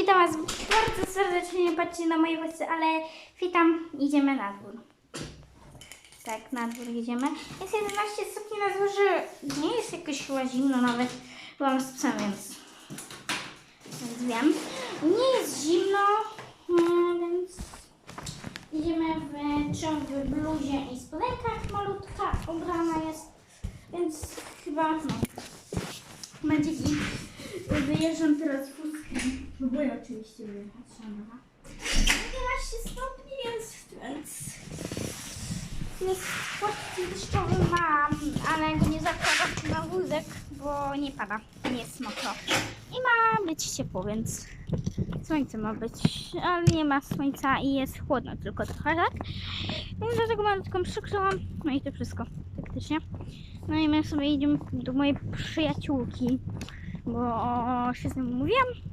Witam Was bardzo serdecznie, patrzcie na moje włosy, ale witam, idziemy na dwór. Tak, na dwór idziemy. Jest 11 stopni na dworze, nie jest jakoś chyba zimno nawet. Byłam z psem, więc, więc wiem. Nie jest zimno, mm, więc idziemy w ciągłej bluzie i spodenkach. Malutka ubrana jest, więc chyba no, będzie. Wyjeżdżam teraz wózkiem. Próbuję oczywiście wyjechać sama. 11 stopni jest, więc jest płatki deszczowy mam, ale nie zakładam na wózek, bo nie pada, nie jest mokro. I ma być ciepło, więc słońce ma być, ale nie ma słońca i jest chłodno tylko trochę, tak? Więc dlatego malutką przykryłam, no i to wszystko, faktycznie. No i my sobie idziemy do mojej przyjaciółki, bo się z nią mówiłam.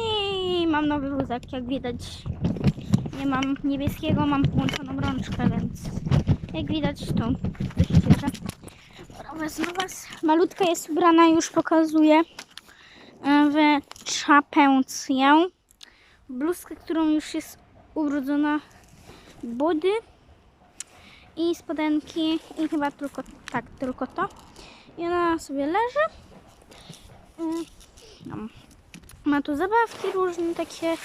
I mam nowy wózek, jak widać. Nie mam niebieskiego, mam połączoną rączkę, więc jak widać to się cieszę. Wezmę was. Malutka jest ubrana, już pokazuję e, w czapencję. Bluzkę, którą już jest ubrudzona body i spodenki i chyba tylko tak, tylko to. I ona sobie leży. Mm, no. Ma tu zabawki różne takie.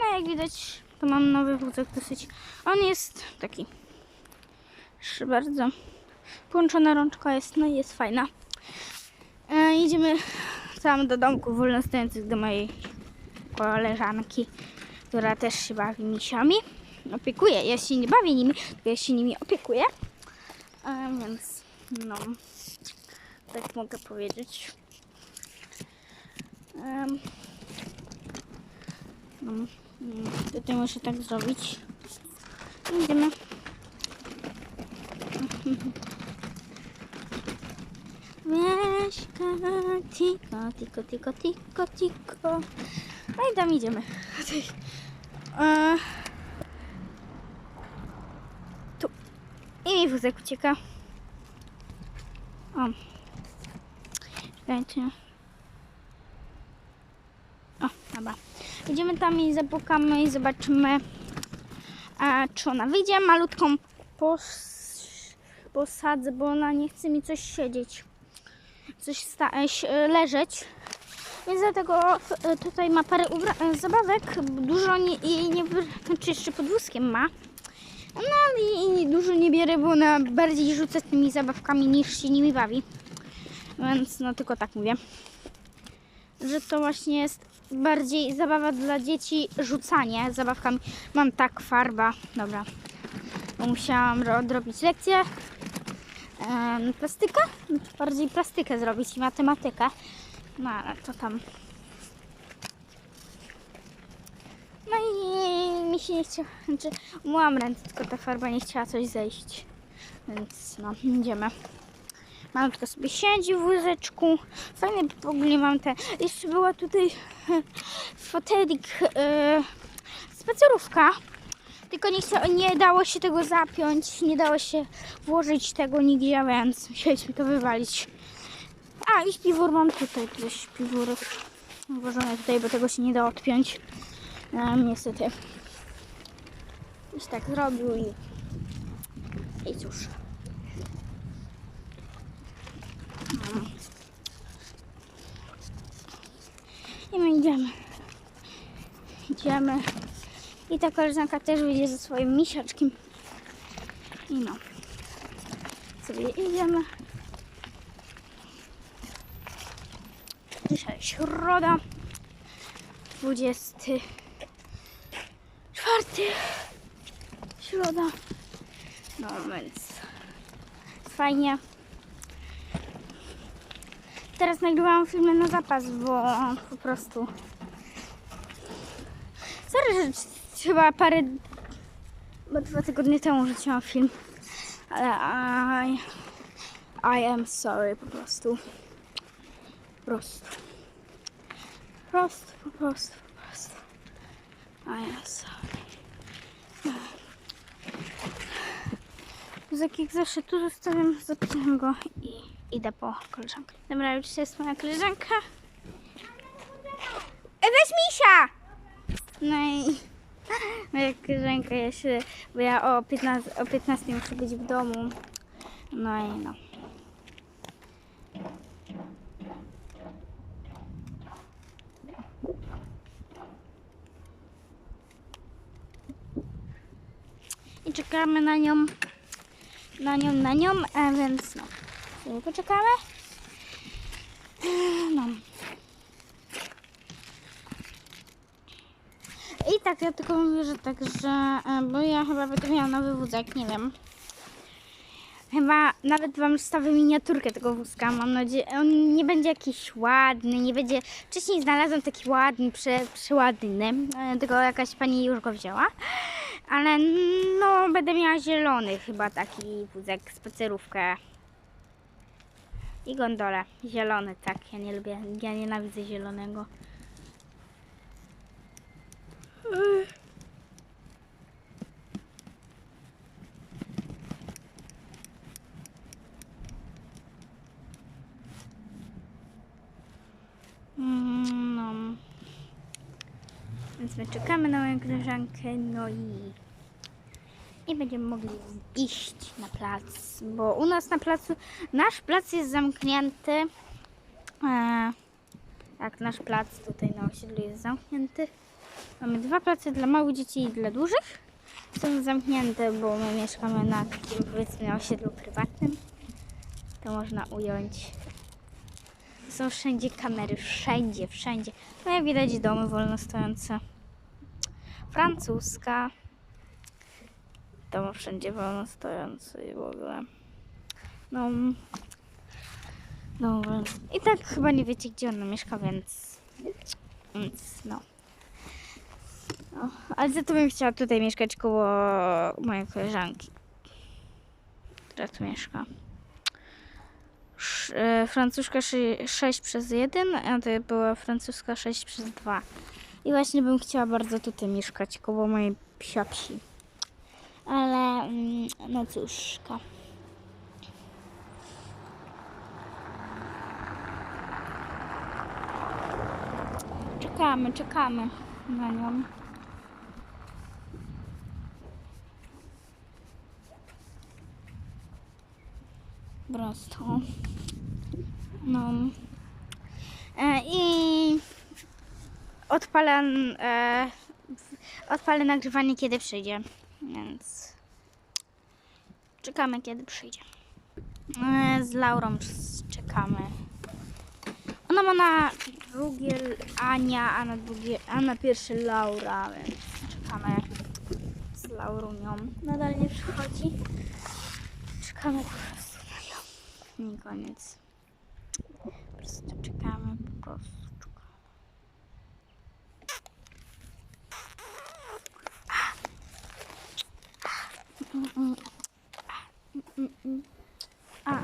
No jak widać, to mam nowy wózek dosyć. On jest taki sz- bardzo połączona rączka jest, no jest fajna. E, idziemy tam do domku wolnostojących do mojej koleżanki, która też się bawi misiami. Opiekuje. Ja się nie bawię nimi, tylko ja się nimi opiekuję. E, więc no, tak mogę powiedzieć. Em, no, tutaj muszę tak zrobić. Idziemy. Mieszka, tiko, tiko, tiko, tiko, tiko. No i tam idziemy. E, tu. I mi wózek ucieka. O. Czekajcie. Dobra. Idziemy tam i zapukamy i zobaczymy, a, czy ona wyjdzie. Malutką pos, posadzę, bo ona nie chce mi coś siedzieć, coś e, e, leżeć. Więc dlatego e, tutaj ma parę zabawek. Dużo nie, jej nie, znaczy jeszcze pod wózkiem ma. No i, i dużo nie bierę, bo ona bardziej rzuca tymi zabawkami niż się nimi bawi. Więc no tylko tak mówię że to właśnie jest bardziej zabawa dla dzieci, rzucanie zabawkami. Mam tak, farba, dobra. Musiałam ro- odrobić lekcję. Em, plastyka? Znaczy bardziej plastykę zrobić i matematykę. No ale to tam. No i mi się nie chciało, znaczy umyłam ręce, tylko ta farba nie chciała coś zejść. Więc no, idziemy. Malutka sobie siedzi w wózeczku. Fajny w ogóle mam te. Jeszcze była tutaj fotelik e, spacerówka. Tylko nie, chcia, nie dało się tego zapiąć, nie dało się włożyć tego nigdzie, więc musieliśmy to wywalić. A i śpiwór mam tutaj, tutaj śpiwór włożony tutaj, bo tego się nie da odpiąć. Niestety. Już tak zrobił i, i cóż. I my idziemy. Idziemy. I ta koleżanka też wyjdzie ze swoim misiaczkiem. I no. Sobie idziemy. Dzisiaj środa. 24. Środa. No więc fajnie. Teraz nagrywałam filmy na zapas, bo po prostu. Sorry, że chyba parę. Bo dwa tygodnie temu rzuciłam film. Ale I. I am sorry po prostu. Po prostu. Po prostu, po prostu, po prostu. I am sorry. Wózek jak zawsze tu zostawiam, zapisam go i idę po koleżankę. Dobra, już jest moja koleżanka. Ewe, misia! No i moja koleżanka jeszcze, bo ja o 15, o 15 muszę być w domu. No i no. I czekamy na nią, na nią, na nią, a więc no. Poczekamy. No. I tak, ja tylko mówię, że tak, że, e, bo ja chyba będę miała nowy wózek, nie wiem. Chyba nawet wam wstawię miniaturkę tego wózka, mam nadzieję. On nie będzie jakiś ładny, nie będzie... Wcześniej znalazłam taki ładny, prze, przeładny, e, tylko jakaś pani już go wzięła. Ale no, będę miała zielony chyba taki wózek, spacerówkę. I gondolę. Zielony, tak. Ja nie lubię, ja nienawidzę zielonego. Mm, No. Więc my czekamy na moją koleżankę, no i i będziemy mogli iść na plac, bo u nas na placu, nasz plac jest zamknięty. E, tak, nasz plac tutaj na osiedlu jest zamknięty. Mamy dwa place dla małych dzieci i dla dużych. Są zamknięte, bo my mieszkamy na takim powiedzmy osiedlu prywatnym. To można ująć. Są wszędzie kamery, wszędzie, wszędzie. No jak widać domy wolno stojące. Francuska. Dom wszędzie wolno stojący i w ogóle. No. No. I tak chyba nie wiecie, gdzie ona mieszka, więc. Więc no. no. Ale za to bym chciała tutaj mieszkać koło mojej koleżanki, która tu mieszka. Sz, e, francuszka 6 przez 1, a to była francuska 6 przez 2. I właśnie bym chciała bardzo tutaj mieszkać, koło mojej psiapsi. Ale mm, no cóż. ka. Czekamy, czekamy na nią. Prosto. No. E, I odpalę, e, odpalę nagrywanie, kiedy przyjdzie. Więc czekamy, kiedy przyjdzie. E, Z Laurą czekamy. Ona ma na drugie Ania, a na drugie, a na pierwsze Laura, więc czekamy z Laurunią. Nadal nie przychodzi. Czekamy po prostu na nią. I koniec. Po prostu czekamy, po prostu czekamy. A.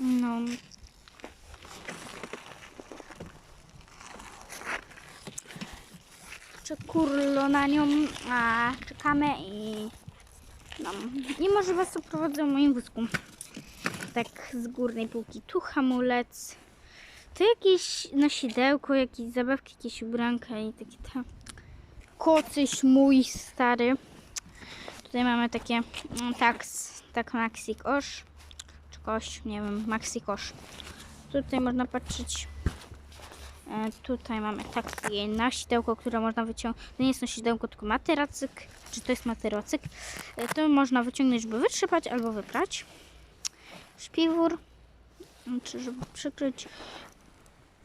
No. Czekurlo na nią, a czekamy i no. I może was oprowadzę w moim wózku. Tak z górnej półki. Tu hamulec. Tu jakieś nosidełko, jakieś zabawki, jakieś ubranka i takie tam. Kocyś mój stary. Tutaj mamy takie mm, tax, tak maxi kosz, czy kosz, nie wiem, maxi kosz. Tutaj można patrzeć. E, tutaj mamy takie nosidełko, które można wyciągnąć. To nie jest nosidełko, tylko materacyk. Czy to jest materacyk? E, to można wyciągnąć, żeby wytrzepać albo wyprać. Śpiwór. Czy żeby przykryć.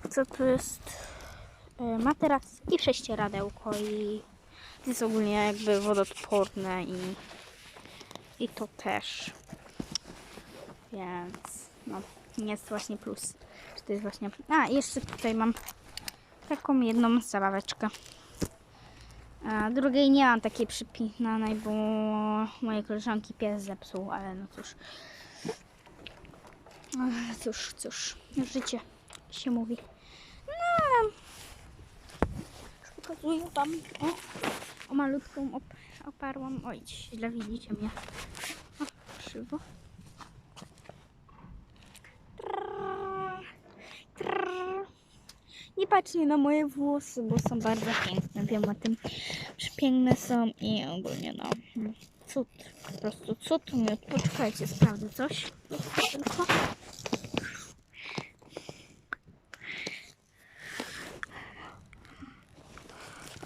Co to jest? E, materac i prześcieradełko i jest ogólnie jakby wodoodporne i, i to też. Więc no, jest właśnie plus. To jest właśnie. A, jeszcze tutaj mam taką jedną zabaweczkę. A drugiej nie mam takiej przypinanej, bo mojej koleżanki pies zepsuł, ale no cóż. Ach, Cóż, cóż, życie się mówi. No, pokazuję wam. O, o malutką op oparłam. Oj, źle widzicie mnie. O, krzywo. Trrr. Nie patrzcie na moje włosy, bo są bardzo piękne. Wiem o tym, że piękne są i ogólnie no. Cud. Po prostu cud. Poczekajcie, sprawdzę coś. Tylko.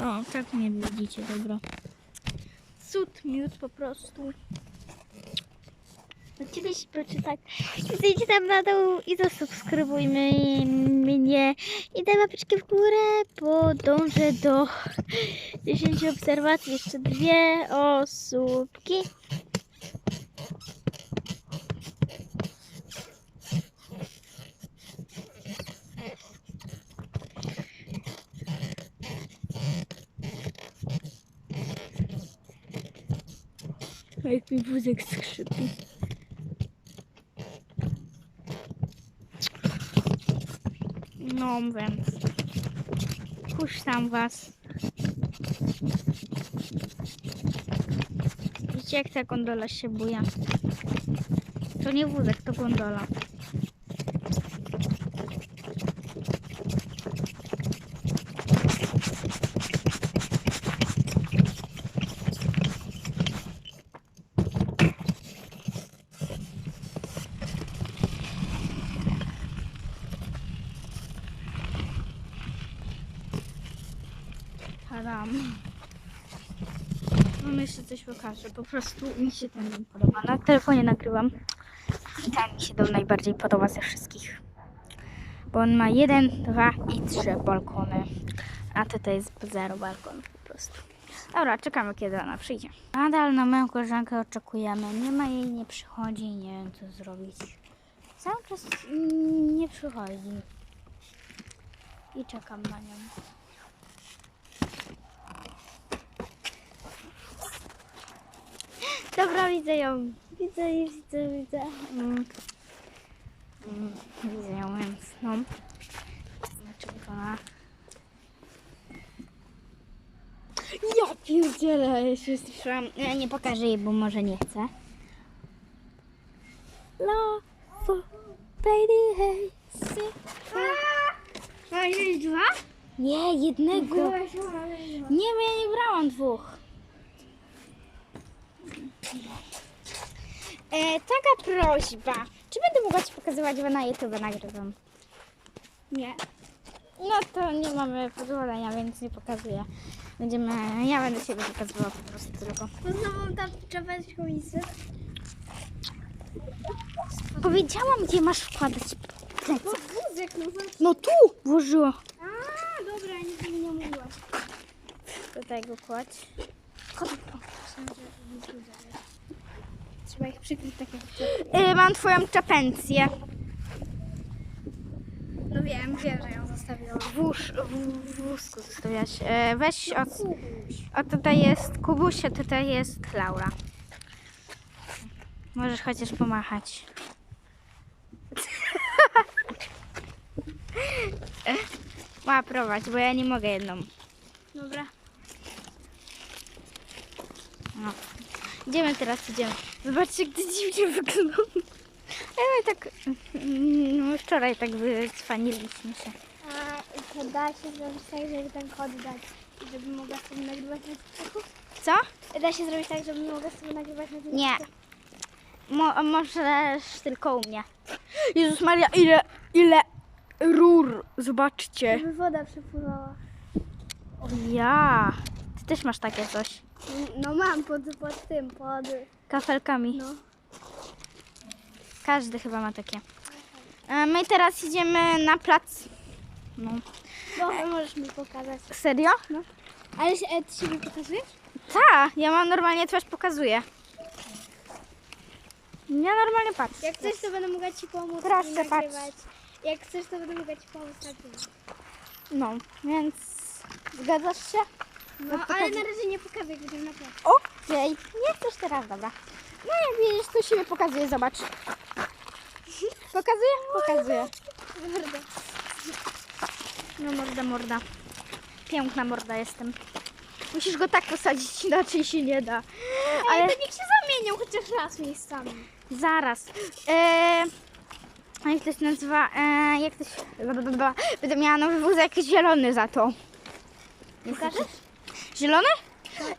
O, tak nie widzicie, dobra. Cud, miód po prostu. Oczywiście przeczytać. Zejdźcie tam na dół i zasubskrybujmy mnie. I daj łapeczkę w górę, bo dążę do 10 obserwacji. Jeszcze dwie osóbki. Jak mi wózek skrzypi. No więc. Puszczam was. Widzicie jak ta gondola się buja? To nie wózek, to gondola. Tadam. Mam jeszcze coś pokażę. Po prostu mi się ten podoba. Na telefonie nagrywam. I ten mi się dom najbardziej podoba ze wszystkich. Bo on ma jeden, dwa i trzy balkony. A tutaj jest zero balkonów po prostu. Dobra, czekamy kiedy ona przyjdzie. Nadal na moją koleżankę oczekujemy. Nie ma jej, nie przychodzi, nie wiem co zrobić. Cały czas nie przychodzi. I czekam na nią. Dobra, widzę ją. Widzę, jej, widzę, widzę. Mm. Mm, widzę ją, więc no. Znaczy ona. Ja pierdzielę, ja się słyszałam. Ja nie pokażę jej, bo może nie chcę. Love, baby, hey, wziąć dwa? Nie, jednego. Nie, bo ja nie brałam dwóch. E, taka prośba. Czy będę mogła Ci pokazywać, bo na YouTube nagrywam? Nie. No to nie mamy pozwolenia, więc nie pokazuję. Będziemy, ja będę siebie pokazywała po prostu tylko. To znowu ta czapeczką i syp. Powiedziałam, gdzie masz wkładać. No wózek, no zobacz. No tu włożyła. A, dobra, nic mi nie mówiłaś. Tutaj go kładź. Ich przykryć tak jak Y, mam twoją czapencję. No wiem, wiem, że ją zostawiłam. Włóż, w, w wózku zostawiałaś. E, weź od, o tutaj jest Kubuś, a tutaj jest Laura. Możesz chociaż pomachać. Ma prowadź, bo ja nie mogę jedną. Dobra. No. Idziemy teraz, idziemy. Zobaczcie, gdy dziwnie wygląda. Ale tak, no, wczoraj tak wycwaniliśmy się. A to da się zrobić tak, żeby ten kod dać, żeby mogła sobie nagrywać na TikToku? Co? Da się zrobić tak, żeby mogła sobie nagrywać na TikToku? Nie. Mo, możesz tylko u mnie. Jezus Maria, ile, ile rur. Zobaczcie. Żeby woda przepływała. O ja. Ty też masz takie coś. No mam pod, pod tym, pod... Kafelkami. No. Każdy chyba ma takie. E, My teraz idziemy na plac. No. Dobra, możesz mi pokazać. Serio? No. Ale się, e, ty siebie pokazujesz? Ta, ja mam normalnie twarz pokazuję. Ja normalnie patrzę. Jak chcesz, to będę mogła ci pomóc Proszę, i patrz. Jak chcesz, to będę mogła ci pomóc nagrywać. No, więc zgadzasz się? No, ale na razie nie pokazuję, gdzie na placu. Okej, nie chcesz teraz, dobra. No jak widzisz, tu siebie pokazuję, zobacz. Pokazuję? Pokazuję. Morda. No morda, morda. Piękna morda jestem. Musisz go tak posadzić, inaczej się nie da. Ale Ale to niech się zamienią chociaż raz miejscami. zaraz. E, A jak to się nazywa? E, jak to się... Będę miała nowy wózek zielony za to. Pokażesz? Zielony?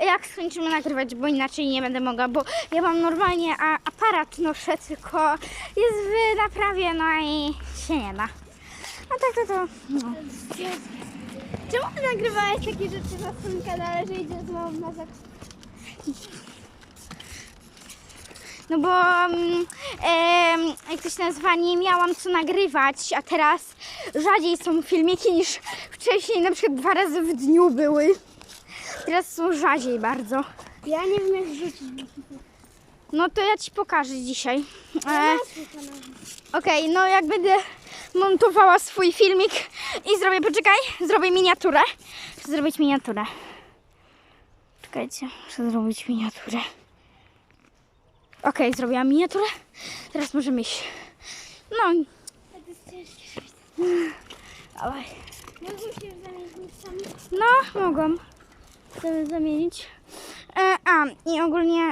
Jak skończymy nagrywać, bo inaczej nie będę mogła, bo ja mam normalnie aparat noszę, tylko jest w naprawie, no i się nie da. A tak to to, no. Czemu ty nagrywałeś takie rzeczy na swoim kanale, że idziesz z mamą na zakupy? No bo, em, jak to się nazywa, nie miałam co nagrywać, a teraz rzadziej są filmiki niż wcześniej, na przykład dwa razy w dniu były. Teraz są rzadziej bardzo. Ja nie wiem jak rzucić. No to ja Ci pokażę dzisiaj. E. Okej, no jak będę montowała swój filmik i zrobię, poczekaj, zrobię miniaturę. Muszę zrobić miniaturę. Czekajcie, muszę zrobić miniaturę. Okej, zrobiłam miniaturę. Teraz możemy iść. No, dawaj. Mogą? No, mogłam sobie zamienić. E, a, i ogólnie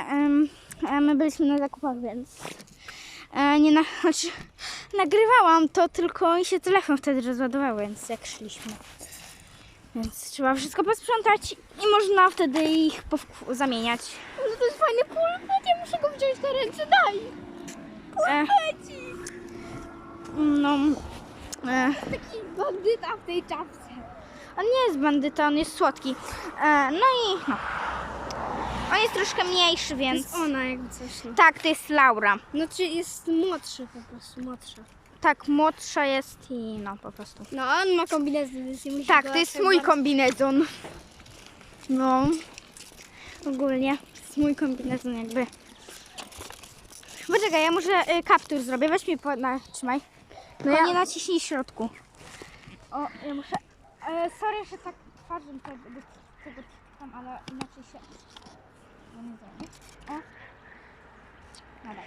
e, my byliśmy na zakupach, więc e, nie na, znaczy, nagrywałam to, tylko mi się telefon wtedy rozładował, więc jak szliśmy. Więc trzeba wszystko posprzątać i można wtedy ich zamieniać. No to jest fajny pulpet, ja muszę go wziąć na ręce, daj! E, no, e, Taki bandyta w tej czapce. On nie jest bandyta, on jest słodki. E, no i no. On jest troszkę mniejszy, To więc... jest ona jakby coś. No. Tak, to jest Laura. no czy jest młodszy po prostu, młodsza. Tak, młodsza jest i no po prostu. No on ma kombinezon, więc nie musi Tak, go to jest mój tak kombinezon. No. Ogólnie to jest mój kombinezon jakby. Poczekaj, ja może y, kaptur zrobię. Weź mi po... Na, trzymaj. No ja- nie naciśnij w środku. O, ja muszę... E, sorry, że tak twarzą tego, tego tam, ale inaczej się... No nie zrobię. O. Dobra.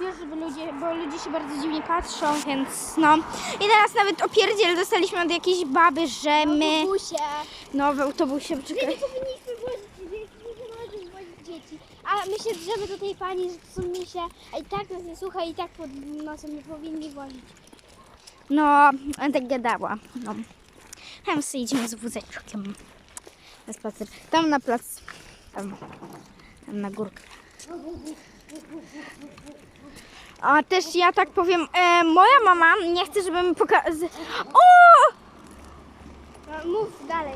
Już, żeby ludzie, bo ludzie się bardzo dziwnie patrzą, więc no. I teraz nawet opierdziel dostaliśmy od jakiejś baby, że my... Busie. No, w autobusie, My poczekaj. nie powinniśmy dzieci, nie możesz wozić dzieci. A my się drzemy do tej pani, że to są misie, a i tak nas nie słucha i tak pod nosem nie powinni wozić. No, tak gadała. No. Tam sobie idziemy z wózeczkiem na spacer. Tam na plac. Tam, tam na górkę. A też ja tak powiem, e, moja mama nie chce, żebym pokazał. O! No, mów dalej.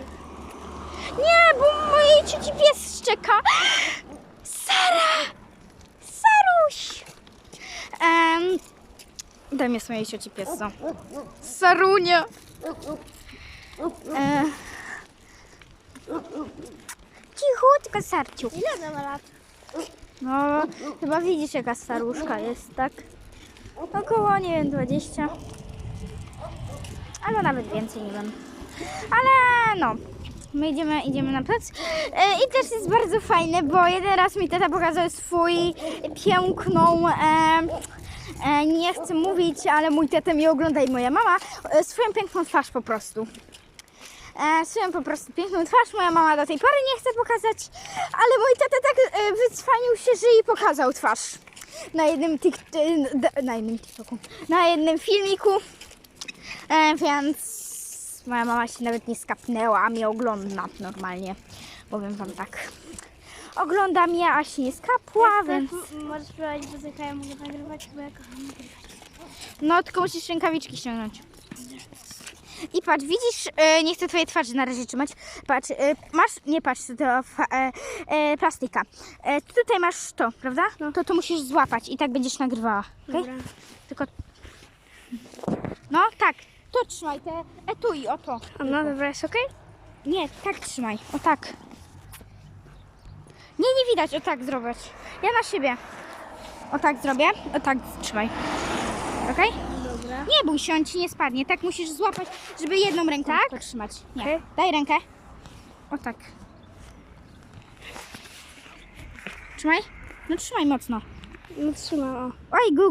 Nie, bo mojej cioci pies szczeka. Sara! Saruś! Um, daj mi swojej cioci piesa. Sarunia! E, cichutko, Sarciu. Ile ona ma lat? No, chyba widzisz jaka staruszka jest, tak? Około, nie wiem, 20. Albo nawet więcej, nie wiem. Ale no, my idziemy, idziemy na plac. E, I też jest bardzo fajne, bo jeden raz mi tata pokazał swój piękną, e, e, nie chcę mówić, ale mój tata mi ogląda i moja mama, e, swoją piękną twarz po prostu. E, po prostu piękną twarz. Moja mama do tej pory nie chce pokazać, ale mój tata tak e, wycwanił się, że jej pokazał twarz. Na jednym, tik, e, na jednym TikToku, na jednym filmiku. E, więc moja mama się nawet nie skapnęła, a mnie ogląda normalnie. Powiem wam tak. Ogląda mnie, a się nie skapła, więc... M- Możesz prowadzić muzykę, ja mogę nagrywać, bo ja kocham nagrywać. No, tylko musisz rękawiczki ściągnąć. I patrz, widzisz, e, nie chcę twojej twarzy na razie trzymać. Patrz, e, masz, nie patrz, to fa, e, e, plastika. E, tutaj masz to, prawda? To to musisz złapać i tak będziesz nagrywała. okej? Dobra. Tylko. No, tak. To trzymaj, te etui, o to. A no dobra, jest okej? Nie, tak trzymaj, o tak. Nie, nie widać, o tak zrobić. Ja na siebie. O tak zrobię, o tak trzymaj. Okej? Nie bój się, on ci nie spadnie. Tak musisz złapać, żeby jedną ręką Tak? tylko trzymać. Nie. Okej. Daj rękę. O tak. Trzymaj. No trzymaj mocno. No trzymam. Oj, Google.